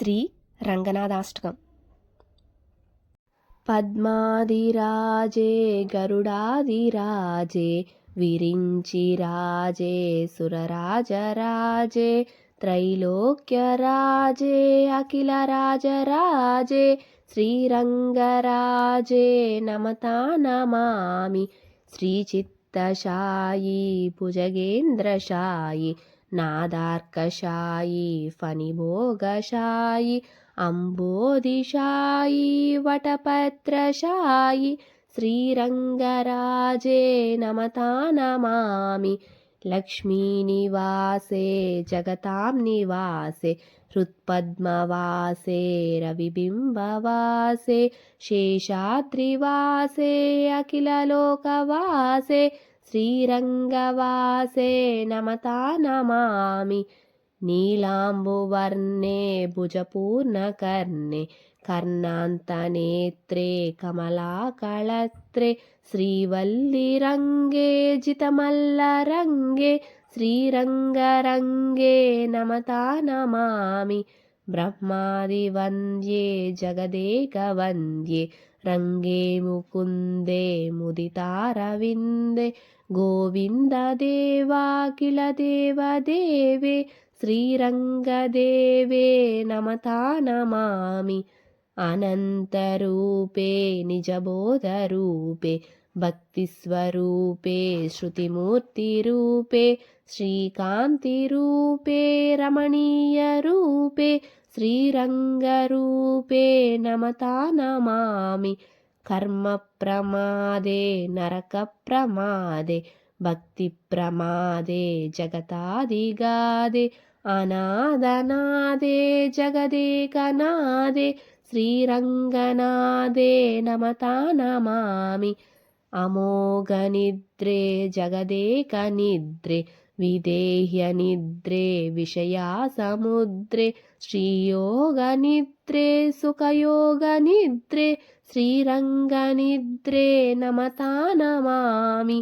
శ్రీ రంగనాథాష్టకం. పద్మాదిరాజే గరుడాదిరాజే విరించిరాజే సురరాజరాజే త్రైలోక్యరాజే అఖిలరాజరాజే శ్రీరంగరాజే నమతా నమామి శ్రీచిత్తశాయి భుజగేంద్రశాయి నాదార్కశాయి ఫణిభోగశాయి అంబోధిశాయి వటపత్రశాయి శ్రీరంగరాజే నమతా నమామి లక్ష్మీనివాసే జగతాం నివాసే హృత్పద్మవాసే రవిబింబవాసే శేషాద్రివాసే అఖిలలోకవాసే శ్రీరంగవాసే నమతా నమామి. నీలాంబువర్ణే భుజపూర్ణకర్ణే. కర్ణాంతనేత్రే కమలాకళత్రే. శ్రీవల్లిరంగే జితమల్లరంగే. శ్రీరంగరంగే నమతా నమామి బ్రహ్మాదివంద్యే జగదేకవంద్యే రంగే ముకుందే ముదితారవిందే గోవిందదేవాఖిల దేవదేవే శ్రీరంగదేవే నమతా నమామి అనంతరూపే నిజబోధరూపే భక్తిస్వరూపే శృతిమూర్తిరూపే శ్రీకాంతిరూపే రమణీయరూపే శ్రీరంగరూపే నమతా నమామి. కర్మ ప్రమాదే నరక ప్రమాదే భక్తి ప్రమాదే జగతాదిగాదే అనాదనాదే జగదేకనాదే శ్రీరంగనాదే నమతా నమామి. అమోఘనిద్రే జగదేకనిద్రే విదేహ్యనిద్రే విషయాసముద్రే శ్రీయోగనిద్రే సుఖయోగనిద్రే శ్రీరంగనిద్రే నమతా నమామి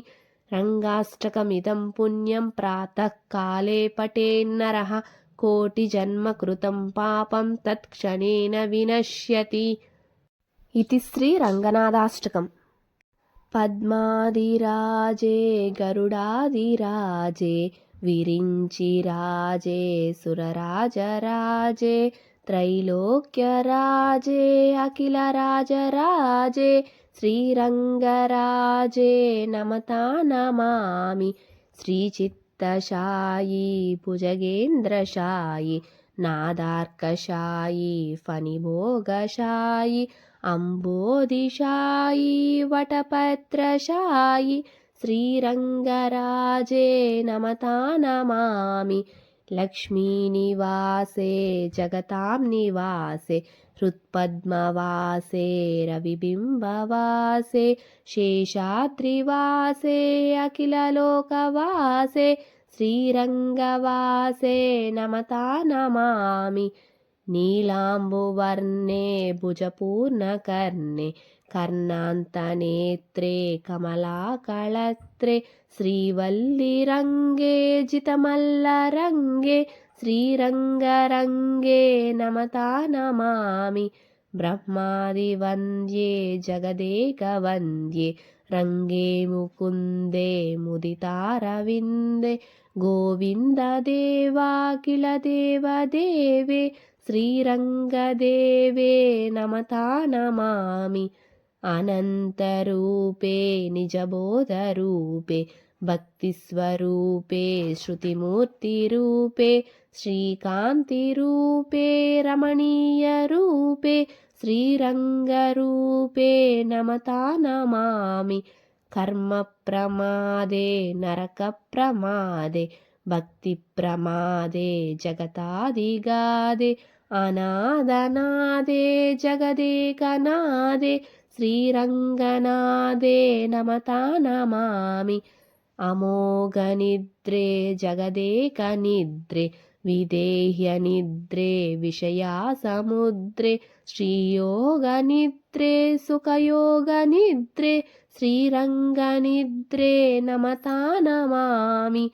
రంగాష్టకమిదం పుణ్యం ప్రాతకాలే పటేన్నరः కోటిజన్మకృతం పాపం తత్క్షణేన వినశ్యతి ఇది శ్రీ రంగనాథాష్టకం పద్మాదిరాజే గరుడాదిరాజే విరించిరాజే సురరాజరాజే త్రైలోక్యరాజే అఖిలరాజరాజే శ్రీరంగరాజే నమతా నమామి శ్రీచిత్తశాయి భుజగేంద్రశాయి నాదార్కశాయి ఫణిభోగశాయి अम्बोदिशाय वटपत्रशायि श्रीरङ्गराजे नमता नमामि। लक्ष्मीनिवासे जगतां निवासे हृत्पद्मवासे रविबिम्बवासे शेषाद्रिवासे अखिललोकवासे श्रीरङ्गवासे नमता नमामि। నీలాంబువర్ణే భుజపూర్ణకర్ణే కర్ణాంతనేత్రే కమలాకళత్రే శ్రీవల్లిరంగే జితమల్లరంగే శ్రీరంగరంగే నమతా నమామి బ్రహ్మాదివంద్యే జగదేకవంద్యే రంగే ముకుందే ముదితారవిందే గోవిందదేవాఖిల దేవదేవే శ్రీరంగదేవే श्रीरङ्गदेवे नमता नमामि अनन्तरूपे निजबोधरूपे भक्तिस्वरूपे श्रुतिमूर्तिरूपे श्रीकान्तिरूपे रमणीयरूपे श्रीरङ्गरूपे नमता नमामि कर्मप्रमादे नरकप्रमादे भक्तिप्रमादे जगतादिगादे అనాదనాదే జగదేకనాదే శ్రీరంగనాదే నమతా నమామి. అమోఘనిద్రే జగదేకనిద్రే విదేహ్యనిద్రే విషయాసముద్రే శ్రీయోగనిద్రే సుఖయోగనిద్రే శ్రీరంగనిద్రే నమతా నమామి.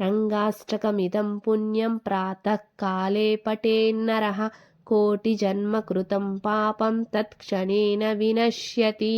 రంగాష్టకమిదం పుణ్యం ప్రాతకాలే పటేన్నర కోటిజన్మకృతం పాపం తత్క్షణేన వినశ్యతి